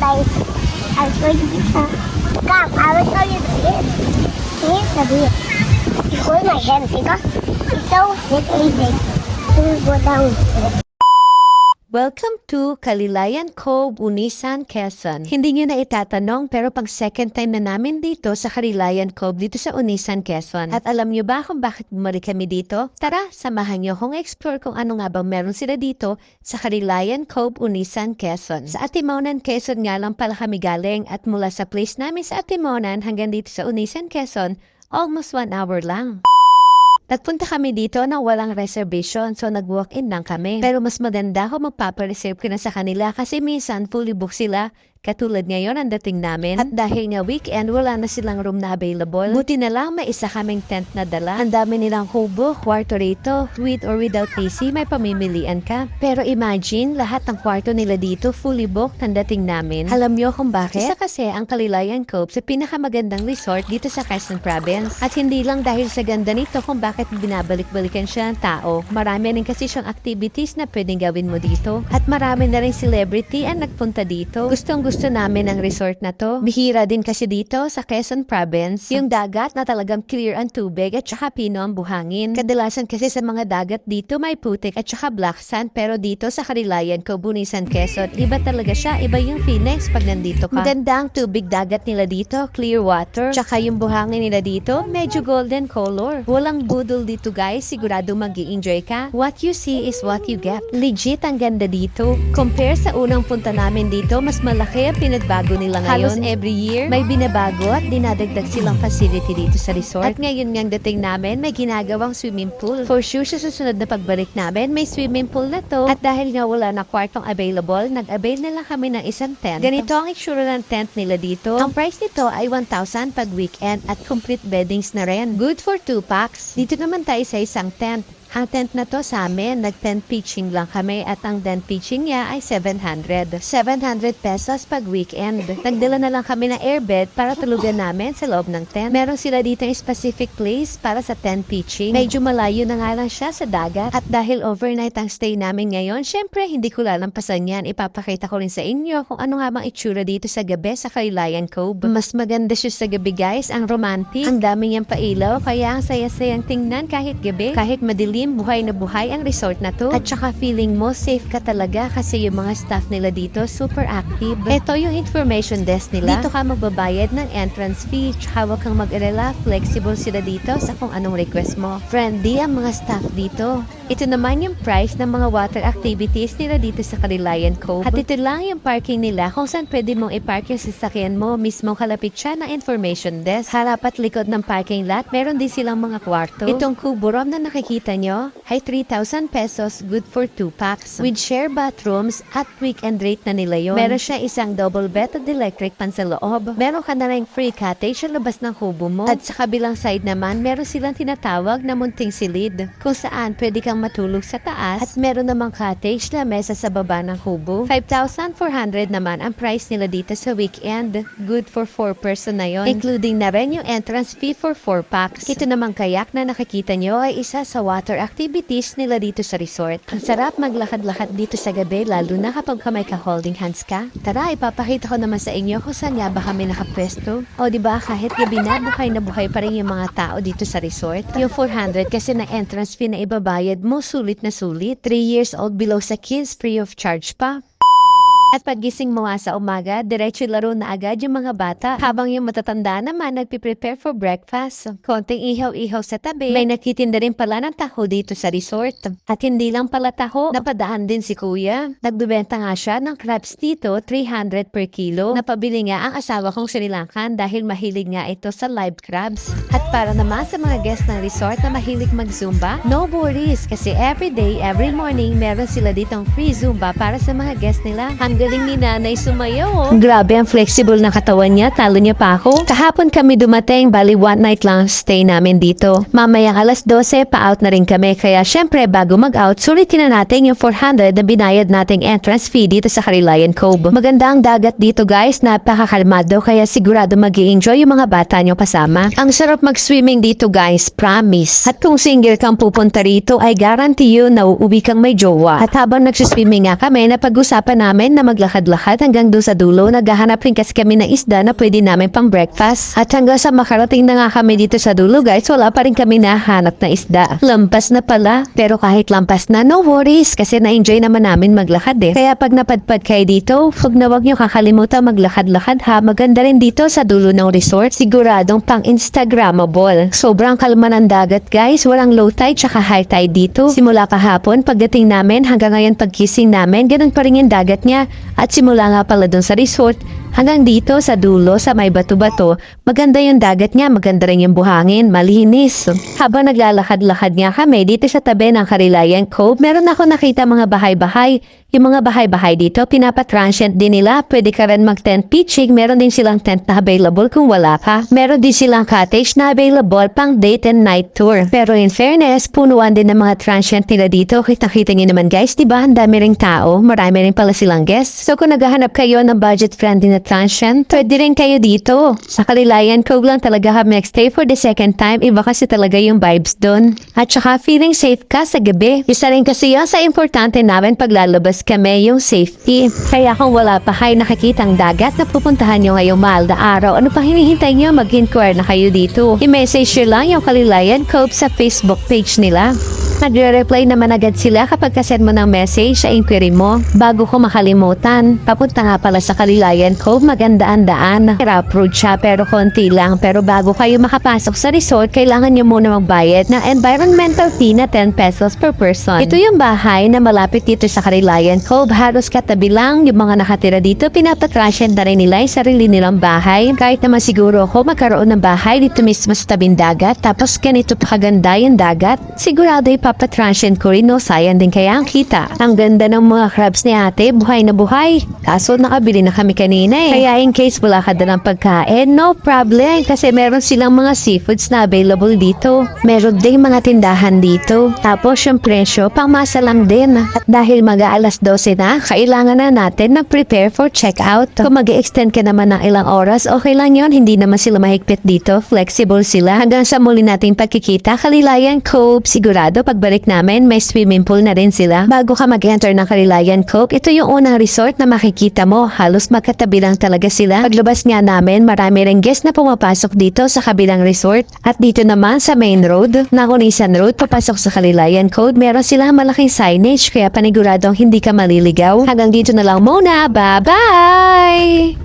I, was going to uh, Come, I will show you the bed. Here's the bed. It's going like that because it's so big and big. We will go down. Welcome to Kalilayan Cove, Unisan, Quezon. Hindi nyo na itatanong pero pang second time na namin dito sa Kalilayan Cove dito sa Unisan, Quezon. At alam nyo ba kung bakit bumalik kami dito? Tara, samahan nyo kong explore kung ano nga bang meron sila dito sa Kalilayan Cove, Unisan, Quezon. Sa Atimonan, Quezon nga lang pala kami galing at mula sa place namin sa Atimonan hanggang dito sa Unisan, Quezon, almost one hour lang. Nagpunta kami dito na walang reservation so nag-walk-in lang kami. Pero mas maganda kung magpapareserve ka na sa kanila kasi minsan fully book sila. Katulad ngayon ang dating namin. At dahil nga weekend, wala na silang room na available. Buti na lang may isa kaming tent na dala. Ang dami nilang kubo, kwarto rito. With or without AC, may pamimilian ka. Pero imagine, lahat ng kwarto nila dito fully booked ang dating namin. Alam nyo kung bakit? Isa kasi ang Kalilayan Cove sa pinakamagandang resort dito sa Quezon Province. At hindi lang dahil sa ganda nito kung bakit binabalik-balikan siya ng tao. Marami rin kasi siyang activities na pwedeng gawin mo dito. At marami na rin celebrity ang nagpunta dito. Gustong gusto namin ang resort na to. Bihira din kasi dito sa Quezon Province. Yung dagat na talagang clear ang tubig at saka pino ang buhangin. Kadalasan kasi sa mga dagat dito may putik at saka black sand pero dito sa Karilayan, Bunisan, Quezon, iba talaga siya. Iba yung feelings pag nandito ka. Maganda ang tubig dagat nila dito, clear water. Tsaka yung buhangin nila dito, medyo golden color. Walang budol dito guys, sigurado mag enjoy ka. What you see is what you get. Legit ang ganda dito. Compare sa unang punta namin dito, mas malaki ang pinagbago nila ngayon. Halos every year, may binabago at dinadagdag silang facility dito sa resort. At ngayon ngang dating namin, may ginagawang swimming pool. For sure, sa susunod na pagbalik namin, may swimming pool na to. At dahil nga wala na kwartong available, nag-avail na lang kami ng isang tent. Ganito ang itsura ng tent nila dito. Ang price nito ay 1,000 pag weekend at complete beddings na rin. Good for 2 packs. Dito naman tayo sa isang tent. Ang tent na to sa amin, nag-tent pitching lang kami at ang tent pitching niya ay 700. 700 pesos pag weekend. Nagdala na lang kami ng airbed para tulugan namin sa loob ng tent. Meron sila dito yung specific place para sa tent pitching. Medyo malayo na nga lang siya sa dagat at dahil overnight ang stay namin ngayon, syempre hindi ko lalampasan yan. Ipapakita ko rin sa inyo kung ano nga bang itsura dito sa gabi sa Kailayan Cove. Mas maganda siya sa gabi guys, ang romantic. Ang dami niyang pailaw, kaya ang saya-sayang tingnan kahit gabi. Kahit madilim, buhay na buhay ang resort na to. At saka feeling mo safe ka talaga kasi yung mga staff nila dito super active. Ito yung information desk nila. Dito ka magbabayad ng entrance fee. Huwag kang mag-alala, flexible sila dito sa kung anong request mo. Friendly ang mga staff dito. Ito naman yung price ng mga water activities nila dito sa Kalilayan Cove. At ito lang yung parking nila kung saan pwede mong i-park yung sasakyan mo. Mismo kalapit siya ng information desk. Harap at likod ng parking lot, meron din silang mga kwarto. Itong kuburom na nakikita nyo ay 3,000 pesos good for 2 packs. With share bathrooms at weekend rate na nila yon. Meron siya isang double bed at electric pan sa loob. Meron ka na rin free cottage sa labas ng kubo mo. At sa kabilang side naman, meron silang tinatawag na munting silid kung saan pwede kang matulog sa taas at meron namang cottage na mesa sa baba ng kubo. 5,400 naman ang price nila dito sa weekend. Good for 4 person na yon. Including na rin yung entrance fee for 4 packs. Ito namang kayak na nakikita nyo ay isa sa water activities nila dito sa resort. Ang sarap maglakad-lakad dito sa gabi lalo na kapag ka may ka-holding hands ka. Tara, ipapakita ko naman sa inyo kung saan nga ba kami nakapwesto. O di ba kahit gabi na, buhay na buhay pa rin yung mga tao dito sa resort. Yung 400 kasi na entrance fee na ibabayad mo, sulit na sulit. 3 years old below sa kids, free of charge pa. At pagising mo sa umaga, diretso laro na agad yung mga bata. Habang yung matatanda naman nagpiprepare for breakfast. Konting ihaw-ihaw sa tabi. May nakitinda rin pala ng taho dito sa resort. At hindi lang pala taho, napadaan din si kuya. Nagbebenta nga siya ng crabs dito, 300 per kilo. Napabili nga ang asawa kong Sri Lankan dahil mahilig nga ito sa live crabs. At para naman sa mga guests ng resort na mahilig mag-zumba, no worries kasi every day, every morning, meron sila ditong free zumba para sa mga guests nila. Ang galing ni nanay sumayaw oh. Grabe ang flexible na katawan niya, talo niya pa ako. Kahapon kami dumating, bali one night lang stay namin dito. Mamaya alas 12, pa-out na rin kami. Kaya syempre, bago mag-out, sulitin na natin yung 400 na binayad nating entrance fee dito sa Karilayan Cove. Maganda ang dagat dito guys, napakakalmado kaya sigurado mag enjoy yung mga bata nyo kasama. Ang sarap mag-swimming dito guys, promise. At kung single kang pupunta rito, ay guarantee you na uuwi kang may jowa. At habang nagsiswimming nga kami, napag-usapan namin na maglakad-lakad hanggang doon sa dulo. Naghahanap rin kasi kami ng isda na pwede namin pang breakfast. At hanggang sa makarating na nga kami dito sa dulo guys, wala pa rin kami nahanap na isda. Lampas na pala. Pero kahit lampas na, no worries kasi na-enjoy naman namin maglakad eh. Kaya pag napadpad kayo dito, huwag na huwag nyo kakalimutan maglakad-lakad ha. Maganda rin dito sa dulo ng resort. Siguradong pang Instagrammable. Sobrang kalma ng dagat guys. Walang low tide tsaka high tide dito. Simula kahapon, pagdating namin hanggang ngayon pagkising namin, ganun pa rin yung dagat niya. At simula nga pala dun sa resort, hanggang dito sa dulo sa may bato-bato, maganda yung dagat niya, maganda rin yung buhangin, malinis. Habang naglalakad-lakad nga kami dito sa tabi ng Karilayan Cove, meron ako nakita mga bahay-bahay. Yung mga bahay-bahay dito, pinapatransient din nila. Pwede ka rin mag-tent pitching. Meron din silang tent na available kung wala ka. Meron din silang cottage na available pang date and night tour. Pero in fairness, punuan din ng mga transient nila dito. Kita-kita niyo naman guys, di ba? Ang dami ring tao. Marami rin pala silang guests. So kung naghahanap kayo ng budget-friendly na transient, pwede rin kayo dito. Sa Kalilayan Cove lang talaga kami nag-stay for the second time. Iba kasi talaga yung vibes doon. At saka feeling safe ka sa gabi. Isa rin kasi yun sa importante namin paglalabas kami yung safety. Kaya kung wala pa kayo nakikitang dagat na pupuntahan nyo ngayong mahal na araw, ano pa hinihintay nyo mag-inquire na kayo dito? I-message nyo lang yung Kalilayan Cove sa Facebook page nila. Nagre-reply naman agad sila kapag kasend mo ng message sa inquiry mo. Bago ko makalimutan, papunta nga pala sa Kalilayan Cove, maganda ang daan. Rough road siya pero konti lang. Pero bago kayo makapasok sa resort, kailangan nyo muna magbayad ng environmental fee na 10 pesos per person. Ito yung bahay na malapit dito sa Kalilayan Cove. Halos katabi lang yung mga nakatira dito, pinapatrasyan na rin nila yung sarili nilang bahay. Kahit naman siguro ako magkaroon ng bahay dito mismo sa tabing dagat, tapos ganito pa kaganda yung dagat, sigurado ipapatransyan ko rin, no? Sayang din kaya ang kita. Ang ganda ng mga crabs ni ate, buhay na buhay. Kaso nakabili na kami kanina eh. Kaya in case wala ka dalang pagkain, no problem. Kasi meron silang mga seafoods na available dito. Meron ding mga tindahan dito. Tapos yung presyo, pang masa lang din. At dahil mag-aalas 12 na, kailangan na natin mag-prepare for check-out. Kung mag extend ka naman ng ilang oras, okay lang yon Hindi naman sila mahigpit dito. Flexible sila. Hanggang sa muli nating pagkikita, Kalilayan Cove. Sigurado pagbalik namin, may swimming pool na rin sila. Bago ka mag-enter ng Kalilayan Cove, ito yung unang resort na makikita mo. Halos magkatabi lang talaga sila. Paglabas nga namin, marami rin guest na pumapasok dito sa kabilang resort. At dito naman sa main road, na Kunisan Road, papasok sa Kalilayan Code, meron silang malaking signage kaya paniguradong hindi ka maliligaw. Hanggang dito na lang muna. Bye-bye!